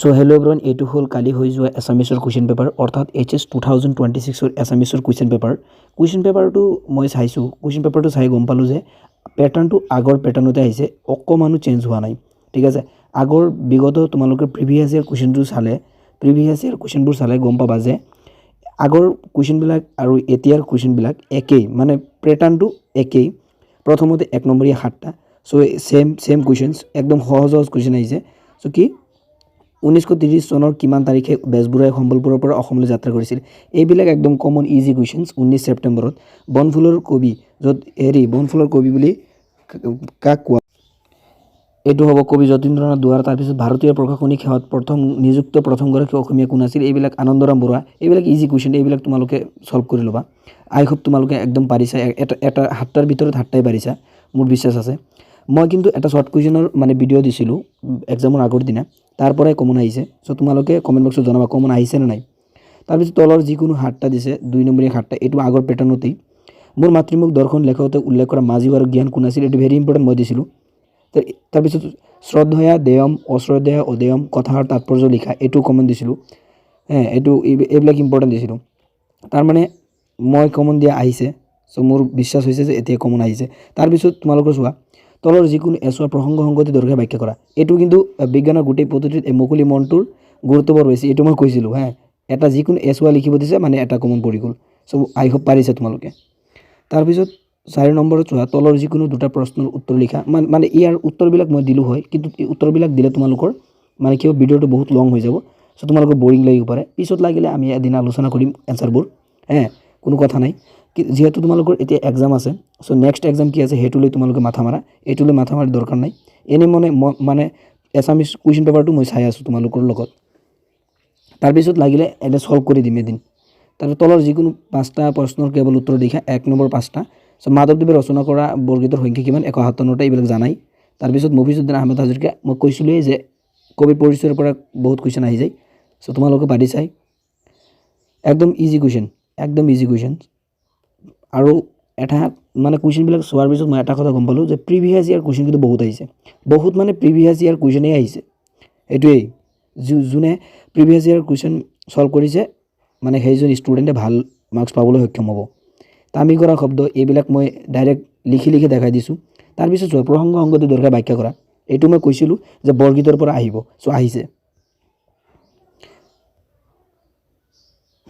চ' hello' everyone এইটো হ'ল কালি হৈ যোৱা এছামিছৰ কুৱেশ্যন পেপাৰ অৰ্থাৎ H S two thousand twenty ছিক্সৰ এছামিছৰ কুৱেশ্যন পেপাৰ কুৱেশ্যন পেপাৰটো মই চাইছোঁ কুৱেশ্যন পেপাৰটো চাই গম পালোঁ যে পেটাৰ্ণটো আগৰ পেটাৰ্ণতে আহিছে অকণমানো চেঞ্জ হোৱা নাই। ঠিক আছে, আগৰ বিগত তোমালোকে প্ৰিভিয়াছ ইয়াৰ কুৱেশ্যনটো চালে প্ৰিভিয়াছ ইয়াৰ কুৱেশ্যনবোৰ চালে গম পাবা যে আগৰ কুৱেশ্যনবিলাক আৰু এতিয়াৰ কুৱেশ্যনবিলাক একেই মানে পেটাৰ্ণটো একেই। প্ৰথমতে এক নম্বৰীয়া সাতটা চ' ছেম ছেম কুৱেশ্যনছ একদম সহজ সহজ কুৱেশ্যন আহিছে। চ' কি? ঊনৈছশ ত্ৰিছ চনৰ কিমান তাৰিখে বেজবৰুৱাই সম্বলপুৰৰ পৰা অসমলৈ যাত্ৰা কৰিছিল? এইবিলাক একদম কমন ইজি কুৱেশ্যনছ ঊনৈছ ছেপ্টেম্বৰত বনফুলৰ কবি, য'ত হেৰি বনফুলৰ কবি বুলি কাক কোৱা? এইটো হ'ব কবি যতীন্দ্ৰনাথ দুৱাৰ। তাৰপিছত ভাৰতীয় প্ৰশাসনিক সেৱাত প্ৰথম নিযুক্ত প্ৰথমগৰাকী অসমীয়া কোন আছিল? এইবিলাক আনন্দৰাম বৰুৱা। এইবিলাক ইজি কুৱেশ্যন এইবিলাক তোমালোকে ছল্ভ কৰি ল'বা। আই হোপ তোমালোকে একদম পাৰিছা। এটা এটা সাতটাৰ ভিতৰত সাতটাই পাৰিছা, মোৰ বিশ্বাস আছে। মই কিন্তু এটা শ্বৰ্ট কুৱেশ্যনৰ মানে ভিডিঅ' দিছিলোঁ এক্সামৰ আগৰ দিনা। তাৰ পৰাই কমন আহিছে। চ' তোমালোকে কমেণ্ট বক্সত জনাবা কমন আহিছে নে নাই। তাৰপিছত তলৰ যিকোনো সাতটা দিছে, দুই নম্বৰীয়া সাতটা এইটো আগৰ পেটাৰ্ণতেই মোৰ মাতৃমুখ দৰ্শন লেখকতে উল্লেখ কৰা মাজীৱ আৰু জ্ঞান কোন আছিল, এইটো ভেৰি ইম্পৰ্টেণ্ট মই দিছিলোঁ। তাৰ- তাৰপিছত শ্ৰদ্ধয়া, দেয়ম, অশ্ৰদ্ধয়া, অদেয়ম কথাৰ তাৎপৰ্য লিখা এইটো কমন দিছিলোঁ। হে, এইটো এই- এইবিলাক ইম্পৰ্টেণ্ট দিছিলোঁ। তাৰমানে মই কমন দিয়া আহিছে। চ' মোৰ বিশ্বাস হৈছে যে এতিয়া কমন আহিছে। তাৰপিছত তোমালোকৰ চোৱা। তলৰ যিকোনো এছোৱা প্ৰসংগ সংগতি দৈৰ্ঘ্যে ব্যাখ্যা কৰা। এইটো কিন্তু বিজ্ঞানৰ গোটেই পদ্ধতিত এই মুকলি মনটোৰ গুৰুত্ব বৰ বেছি, এইটো মই কৈছিলোঁ হা। এটা যিকোনো এছোৱা লিখিব দিছে মানে এটা কমন পৰি গ'ল। চ' আই হোপ পাৰিছে তোমালোকে। তাৰপিছত, চাৰি নম্বৰত চোৱা, তলৰ যিকোনো দুটা প্ৰশ্নৰ উত্তৰ লিখা। মান- মানে ইয়াৰ উত্তৰবিলাক মই দিলোঁ হয়, কিন্তু উত্তৰবিলাক দিলে তোমালোকৰ মানে কি হ'ব, ভিডিঅ'টো বহুত লং হৈ যাব। চ' তোমালোকৰ বৰিং লাগিব পাৰে। পিছত লাগিলে আমি এদিন আলোচনা কৰিম এনচাৰবোৰ হে, কোনো কথা নাই। যিহেতু তোমালোকৰ এতিয়া এক্সাম আছে চ' নেক্সট এক্সাম কি আছে, সেইটো লৈ তোমালোকে মাথা মাৰা। এইটো লৈ মাথা মাৰি দৰকাৰ নাই। এনেই মানে মানে এছামিছ কুৱেশ্যন পেপাৰটো মই চাই আছোঁ তোমালোকৰ লগত। তাৰপিছত লাগিলে এনে ছল্ভ কৰি দিম এদিন। তাৰপিছত তলৰ যিকোনো পাঁচটা প্ৰশ্নৰ কেৱল উত্তৰ লিখা এক নম্বৰ পাঁচটা। চ' মাধৱদেৱে ৰচনা কৰা বৰগীতৰ সংখ্যা কিমান? এশ সাতাৱন্নটা এইবিলাক জানাই। তাৰপিছত মফিজুদ্দিন আহমেদ হাজৰিকা, মই কৈছিলোঁৱেই যে কবিৰ পৰিচয়ৰ পৰা বহুত কুৱেশ্যন আহি যায়। চ' তোমালোকে পাৰি চাই। একদম ইজি কুৱেশ্যন একদম ইজি কুৱেশ্যন আৰু এটা মানে কুৱেশ্যনবিলাক চোৱাৰ পিছত মই এটা কথা গম পালোঁ যে প্ৰিভিয়াছ ইয়াৰ কুৱেশ্যন কিন্তু বহুত আহিছে। বহুত মানে প্ৰিভিয়াছ ইয়াৰ কুৱেশ্যনেই আহিছে। এইটোৱেই যোনে প্ৰিভিয়াছ ইয়াৰ কুৱেশ্যন ছল্ভ কৰিছে মানে সেইজন ষ্টুডেণ্টে ভালো মাৰ্কছ পাবলৈ সক্ষম হ'ব। তামি কৰা শব্দ, এইবিলাক মই ডাইৰেক্ট লিখি লিখি দেখাই দিছোঁ। তাৰপিছত চোৱা, প্ৰসংগ সংগতি দৰকাৰ ব্যাখ্যা কৰা। এইটো মই কৈছিলোঁ যে বৰগীতৰ পৰা আহিব। চ' আহিছে।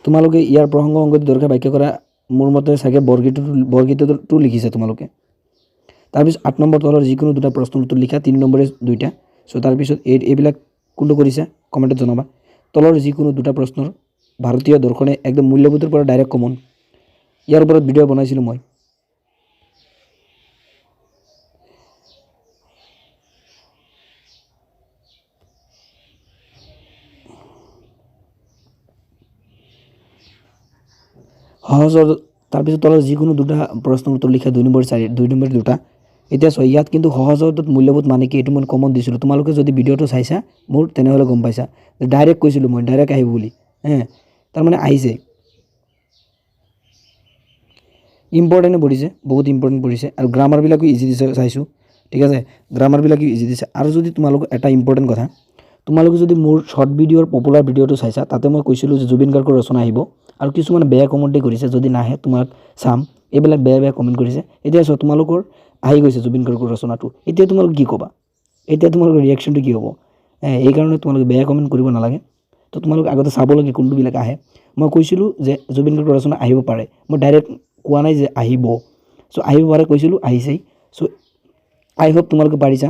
তোমালোকে ইয়াৰ প্ৰসংগ সংগতি দৰকাৰ ব্যাখ্যা কৰা। মোৰ মতে চাগে বৰগীতটো বৰগীতটো লিখিছে তোমালোকে। তাৰপিছত আঠ নম্বৰ তলৰ যিকোনো দুটা প্ৰশ্নৰ উত্তৰ লিখা, তিনি নম্বৰে দুইটা। চ' তাৰপিছত এই, এইবিলাক কোনটো কৰিছা, কমেণ্টত জনাবা। তলৰ যিকোনো দুটা প্ৰশ্নৰ ভাৰতীয় দৰ্শনে একদম মূল্যবোধৰ পৰা ডাইৰেক্ট কমন। ইয়াৰ ওপৰত ভিডিঅ' বনাইছিলোঁ মই। সহজৰ তাৰপিছত তলৰ যিকোনো দুটা প্ৰশ্নৰ উত্তৰ লিখা দুই নম্বৰ চাৰি, দুই নম্বৰ দুটা। এতিয়া চোৱা, ইয়াত কিন্তু সহজত মূল্যবোধ মানে কি, এইটো মই কমন দিছিলোঁ। তোমালোকে যদি ভিডিঅ'টো চাইছা, মোৰ তেনেহ'লে গম পাইছা। ডাইৰেক্ট কৈছিলোঁ মই ডাইৰেক্ট আহিব বুলি, হে। তাৰমানে আহিছে। ইম্পৰ্টেণ্টে পৰিছে বহুত ইম্পৰ্টেণ্ট পৰিছে আৰু গ্ৰামাৰবিলাকো ইজি দিছে, চাইছোঁ। ঠিক আছে? গ্ৰামাৰবিলাকো ইজি দিছে। আৰু যদি তোমালোকক এটা ইম্পৰ্টেণ্ট কথা, তোমালোকে যদি মোৰ শ্বৰ্ট ভিডিঅ'ৰ পপুলাৰ ভিডিঅ'টো চাইছা, তাতে মই কৈছিলোঁ যে জুবিন গাৰ্গৰ ৰচনা আহিব। আৰু কিছুমানে বেয়া কমেণ্টেই কৰিছে যদি নাহে তোমাক চাম। এইবিলাক বেয়া বেয়া কমেণ্ট কৰিছে এতিয়া চোৱা তোমালোকৰ আহি গৈছে জুবিন গাৰ্গৰ ৰচনাটো। এতিয়া তোমালোকে কি ক'বা? এতিয়া তোমালোকৰ ৰিয়েকশ্যনটো কি হ'ব? এইকাৰণে তোমালোকে বেয়া কমেণ্ট কৰিব নালাগে। তো তোমালোকে আগতে চাব লাগে কোনটোবিলাক আহে। মই কৈছিলোঁ যে জুবিন গাৰ্গৰ ৰচনা আহিব পাৰে। মই ডাইৰেক্ট কোৱা নাই যে আহিব। চ' আহিব পাৰে কৈছিলোঁ আহিছেই। চ' আই হোপ তোমালোকে পাৰিছা।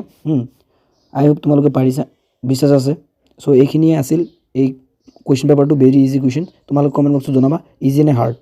আই হোপ তোমালোকে পাৰিছা। বিশ্বাস আছে। চ' এইখিনিয়ে আছিল। এই কুৱেশ্যন পেপাৰটো ভেৰি ইজি কুৱেশ্যন তোমালোকে কমেণ্ট বক্সত জনাবা ইজি নে হাৰ্ড